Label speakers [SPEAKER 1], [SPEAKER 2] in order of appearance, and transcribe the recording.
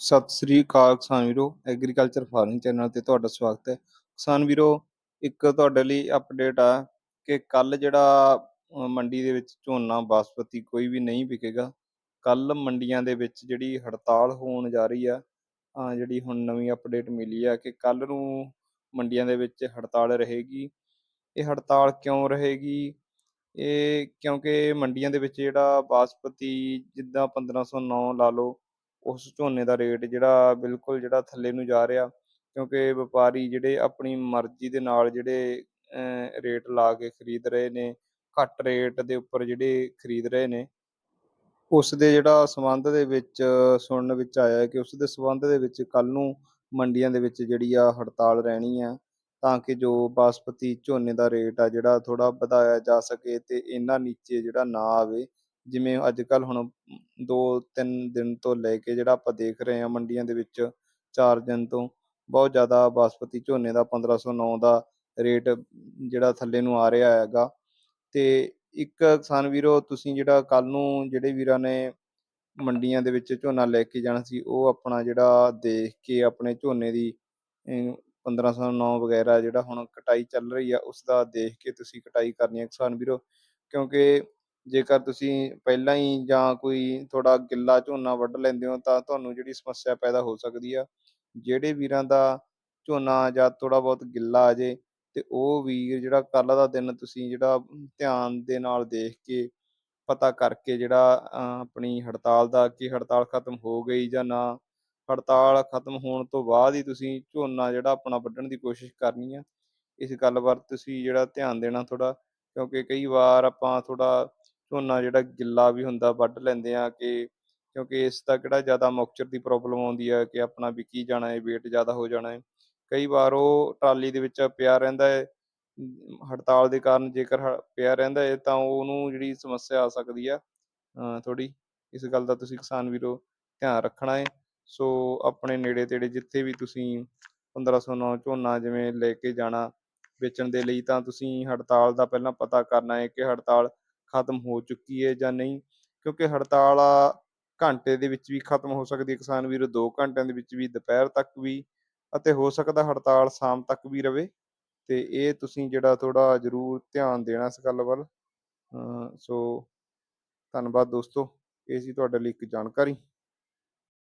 [SPEAKER 1] ਸਤਿ ਸ੍ਰੀ ਅਕਾਲ ਕਿਸਾਨ ਵੀਰੋ agriculture farming channel ਤੇ ਤੁਹਾਡਾ ਸਵਾਗਤ ਹੈ। ਕਿਸਾਨ ਵੀਰੋ, ਇੱਕ ਤੁਹਾਡੇ ਲਈ ਅਪਡੇਟ ਆ ਕਿ ਕੱਲ ਜਿਹੜਾ ਮੰਡੀ ਦੇ ਵਿੱਚ ਝੋਨਾ ਬਾਸਪਤੀ ਕੋਈ ਵੀ ਨਹੀਂ ਵਿਕੇਗਾ। ਕੱਲ ਮੰਡੀਆਂ ਦੇ ਵਿੱਚ ਜਿਹੜੀ ਹੜਤਾਲ ਹੋਣ ਜਾ ਰਹੀ ਆ ਜਿਹੜੀ ਹੁਣ ਨਵੀਂ ਅਪਡੇਟ ਮਿਲੀ ਆ ਕਿ ਕੱਲ ਨੂੰ ਮੰਡੀਆਂ ਦੇ ਵਿੱਚ ਹੜਤਾਲ ਰਹੇਗੀ। ਇਹ ਹੜਤਾਲ ਕਿਉਂ ਰਹੇਗੀ? ਇਹ ਕਿਉਂਕਿ ਮੰਡੀਆਂ ਦੇ ਵਿੱਚ ਜਿਹੜਾ ਬਾਸਪਤੀ ਜਿੱਦਾਂ 1509 ਲਾ ਲਓ ਉਸ ਝੋਨੇ ਦਾ ਰੇਟ ਜਿਹੜਾ ਬਿਲਕੁਲ ਜਿਹੜਾ ਥੱਲੇ ਨੂੰ ਜਾ ਰਿਹਾ ਕਿਉਂਕਿ ਵਪਾਰੀ ਜਿਹੜੇ ਆਪਣੀ ਮਰਜ਼ੀ ਦੇ ਨਾਲ ਜਿਹੜੇ ਅਹ, ਰੇਟ ਲਾ ਕੇ ਖਰੀਦ ਰਹੇ ਨੇ ਘੱਟ ਰੇਟ ਦੇ ਉੱਪਰ ਜਿਹੜੇ ਖਰੀਦ ਰਹੇ ਨੇ ਉਸ ਦੇ ਜਿਹੜਾ ਸੰਬੰਧ ਦੇ ਵਿੱਚ ਸੁਣਨ ਵਿੱਚ ਆਇਆ ਕਿ ਉਸ ਦੇ ਸੰਬੰਧ ਦੇ ਵਿੱਚ ਕੱਲ ਨੂੰ ਮੰਡੀਆਂ ਦੇ ਵਿੱਚ ਜਿਹੜੀ ਆ ਹੜਤਾਲ ਰਹਿਣੀ ਆ ਤਾਂ ਕਿ ਜੋ ਬਾਸਪਤੀ ਝੋਨੇ ਦਾ ਰੇਟ ਆ ਜਿਹੜਾ ਥੋੜਾ ਵਧਾਇਆ ਜਾ ਸਕੇ ਤੇ ਇੰਨਾ ਨੀਚੇ ਜਿਹੜਾ ਨਾ ਆਵੇ ਜਿਵੇਂ ਅੱਜ ਕੱਲ ਹੁਣ ਦੋ ਤਿੰਨ ਦਿਨ ਤੋਂ ਲੈ ਕੇ ਜਿਹੜਾ ਆਪਾਂ ਦੇਖ ਰਹੇ ਹਾਂ ਮੰਡੀਆਂ ਦੇ ਵਿੱਚ ਚਾਰ ਦਿਨ ਤੋਂ, ਬਹੁਤ ਜ਼ਿਆਦਾ ਬਾਸਪਤੀ ਝੋਨੇ ਦਾ 1509 ਦਾ ਰੇਟ ਜਿਹੜਾ ਥੱਲੇ ਨੂੰ ਆ ਰਿਹਾ ਹੈਗਾ। ਤੇ ਇੱਕ ਕਿਸਾਨ ਵੀਰੋ, ਤੁਸੀਂ ਜਿਹੜਾ ਕੱਲ ਨੂੰ ਜਿਹੜੇ ਵੀਰਾਂ ਨੇ ਮੰਡੀਆਂ ਦੇ ਵਿੱਚ ਝੋਨਾ ਲੈ ਕੇ ਜਾਣਾ ਸੀ, ਉਹ ਆਪਣਾ ਜਿਹੜਾ ਦੇਖ ਕੇ ਆਪਣੇ ਝੋਨੇ ਦੀ, ਅਮ 1509 ਵਗੈਰਾ ਜਿਹੜਾ ਹੁਣ ਕਟਾਈ ਚੱਲ ਰਹੀ ਆ, ਉਸ ਦਾ ਦੇਖ ਕੇ ਤੁਸੀਂ ਕਟਾਈ ਕਰਨੀ ਹੈ ਕਿਸਾਨ ਵੀਰੋ। ਕਿਉਂਕਿ ਜੇਕਰ ਤੁਸੀਂ ਪਹਿਲਾਂ ਹੀ ਜਾਂ ਕੋਈ ਥੋੜਾ ਗਿੱਲਾ ਝੋਨਾ ਵੱਢ ਲੈਂਦੇ ਹੋ ਤਾਂ ਤੁਹਾਨੂੰ ਜਿਹੜੀ ਸਮੱਸਿਆ ਪੈਦਾ ਹੋ ਸਕਦੀ ਆ। ਜਿਹੜੇ ਵੀਰਾਂ ਦਾ ਝੋਨਾ ਜਾਂ ਥੋੜਾ ਬਹੁਤ ਗਿੱਲਾ ਆ ਜੇ ਤੇ ਉਹ ਵੀਰ ਜਿਹੜਾ ਕੱਲ ਦਾ ਦਿਨ ਤੁਸੀਂ ਜਿਹੜਾ ਧਿਆਨ ਦੇ ਨਾਲ ਦੇਖ ਕੇ ਪਤਾ ਕਰਕੇ ਜਿਹੜਾ ਅ, ਆਪਣੀ ਹੜਤਾਲ ਦਾ ਕਿ ਹੜਤਾਲ ਖਤਮ ਹੋ ਗਈ ਜਾਂ ਨਾ ਹੜਤਾਲ ਖਤਮ ਹੋਣ ਤੋਂ ਬਾਅਦ ਹੀ ਤੁਸੀਂ ਝੋਨਾ ਜਿਹੜਾ ਆਪਣਾ ਵੱਢਣ ਦੀ ਕੋਸ਼ਿਸ਼ ਕਰਨੀ ਆ। ਇਸ ਗੱਲ ਵੱਲ ਤੁਸੀਂ ਜਿਹੜਾ ਧਿਆਨ ਦੇਣਾ ਥੋੜਾ ਕਿਉਂਕਿ ਕਈ ਵਾਰ ਆਪਾਂ ਥੋੜਾ ਝੋਨਾ ਜਿਹੜਾ ਗਿੱਲਾ ਵੀ ਹੁੰਦਾ, ਵੱਢ ਲੈਂਦੇ ਆ ਕਿ ਕਿਉਂਕਿ ਇਸ ਦਾ ਕਿਹੜਾ ਜ਼ਿਆਦਾ ਮੌਕਚਰ ਦੀ ਪ੍ਰੋਬਲਮ ਆਉਂਦੀ ਹੈ ਕਿ ਆਪਣਾ ਵਿਕੀ ਜਾਣਾ ਹੈ, weight ਜ਼ਿਆਦਾ ਹੋ ਜਾਣਾ ਹੈ। ਕਈ ਵਾਰ ਉਹ ਟਰਾਲੀ ਦੇ ਵਿੱਚ ਪਿਆ ਰਹਿੰਦਾ ਹੈ ਹੜਤਾਲ ਦੇ ਕਾਰਨ ਜੇਕਰ ਹ- ਪਿਆ ਰਹਿੰਦਾ ਹੈ ਤਾਂ ਉਹਨੂੰ ਜਿਹੜੀ ਸਮੱਸਿਆ ਆ ਸਕਦੀ ਆ। ਥੋੜੀ ਇਸ ਗੱਲ ਦਾ ਤੁਸੀਂ ਕਿਸਾਨ ਵੀਰੋ ਧਿਆਨ ਰੱਖਣਾ ਹੈ। ਸੋ ਆਪਣੇ ਨੇੜੇ ਤੇੜੇ ਜਿੱਥੇ ਵੀ ਤੁਸੀਂ 1509 ਝੋਨਾ ਜਿਵੇਂ ਲੈ ਕੇ ਜਾਣਾ ਵੇਚਣ ਦੇ ਲਈ ਤਾਂ ਤੁਸੀਂ ਹੜਤਾਲ ਦਾ ਪਹਿਲਾਂ ਪਤਾ ਕਰਨਾ ਹੈ ਕਿ ਹੜਤਾਲ ਖਤਮ ਹੋ ਚੁੱਕੀ ਹੈ ਜਾਂ ਨਹੀਂ, ਕਿਉਂਕਿ ਹੜਤਾਲ ਆ ਘੰਟੇ ਦੇ ਵਿੱਚ ਵੀ ਖਤਮ ਹੋ ਸਕਦੀ ਹੈ ਕਿਸਾਨ ਵੀਰੋ 2 ਘੰਟਿਆਂ ਦੇ ਵਿੱਚ ਵੀ, ਦੁਪਹਿਰ ਤੱਕ ਵੀ ਅਤੇ ਹੋ ਸਕਦਾ ਹੜਤਾਲ ਸ਼ਾਮ ਤੱਕ ਵੀ ਰਵੇ। ਤੇ ਇਹ ਤੁਸੀਂ ਜਿਹੜਾ ਥੋੜਾ ਜ਼ਰੂਰ ਧਿਆਨ ਦੇਣਾ ਇਸ ਗੱਲ ਵੱਲ। ਸੋ ਧੰਨਵਾਦ ਦੋਸਤੋ, ਇਹ ਸੀ ਤੁਹਾਡੇ ਲਈ ਇੱਕ ਜਾਣਕਾਰੀ।